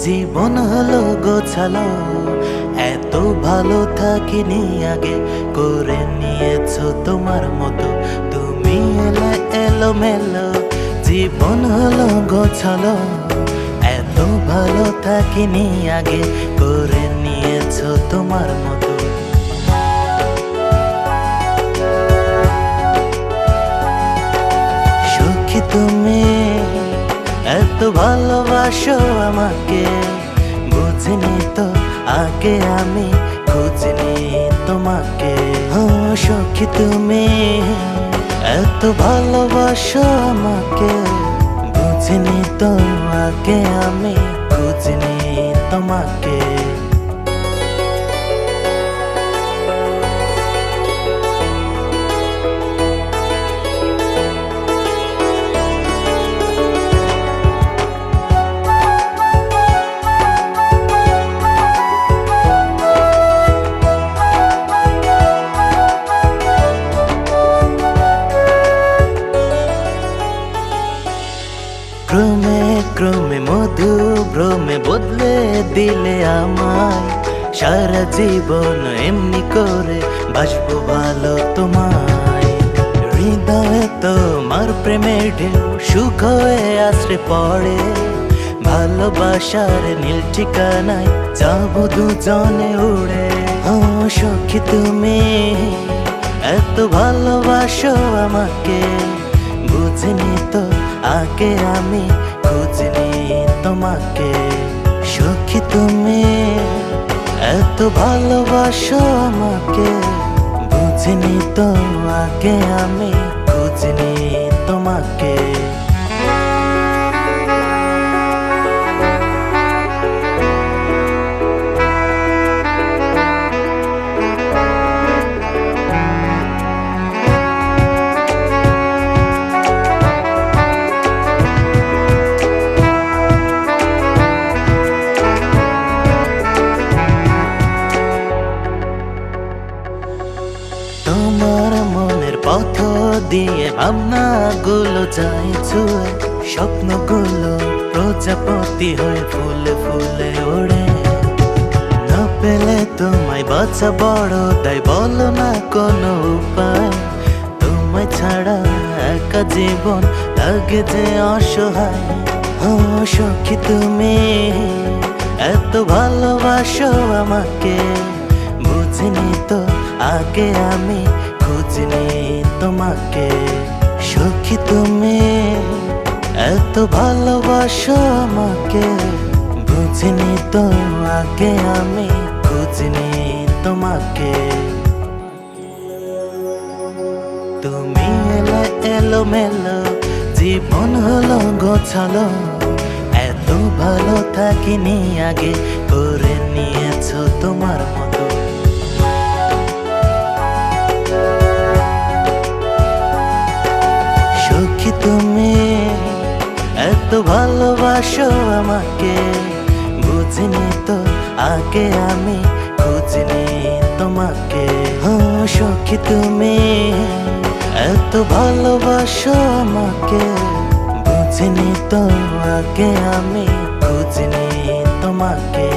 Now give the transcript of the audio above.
জীবন হলো গোছালো। এত ভালো থাকিনি আগে, করে নিয়েছো তোমার মতো। তুমি এলে এলো মেলো জীবন হলো গোছালো। এত ভালো থাকিনি আগে, করে নিয়েছো তোমার মতো। ভালোবাসো আমাকে। বুঝিনি তো আগে আমি, খুঁজিনি তোমাকে। সখী তুমি, এত ভালোবাসো আমাকে। বুঝিনি তো আগে আমি, খুঁজিনি তোমাকে। ক্রমে মধু ভ্রমে বদলে দিলে আমায়। সারা জীবন এমনি করে বাসবো ভালো তোমায়। হৃদয়ে তোমার প্রেমের ঢেউ, সুখ হয়ে আশ্রে পড়ে। ভালোবাসার নীল ঠিকানায় যাব দুজনে উড়ে। ও সখী তুমি, এত ভালোবাসো আমাকে। বুঝিনি তো আগে আমি তোমাকে সখী তুমি। এত ভালোবাসো আমাকে বুঝিনি তোমাকে আমি বুঝিনি তোমাকে। দিয়ে ভাবনাগুলো যায় ছুঁয়ে, স্বপ্নগুলো প্রজাপতি হয়ে ফুলে ফুলে ওড়ে। না পেলে তোমায় বাঁচা বড় তাই বলো না কোনো উপায়। তোমায় ছাড়া একা জীবন লাগে যে অসহায়। সখী তুমি, এত ভালোবাসো আমাকে। বুঝিনি তো আগে আমি তোমাকে সখী তুমি, এত ভালোবাসো আমাকে। বুঝিনি তো আগে আমি খুঁজিনি তোমাকে। তুমি এলে এলো মেলো জীবন হলো গোছালো এত ভালো থাকিনি আগে, করে নিয়েছো তোমার মতো। ভালোবাসো আমাকে। বুঝিনি তো আগে আমি, খুঁজিনি তোমাকে। ও সখী তুমি, এত ভালোবাসো আমাকে। বুঝিনি তো আগে আমি, খুঁজিনি তোমাকে।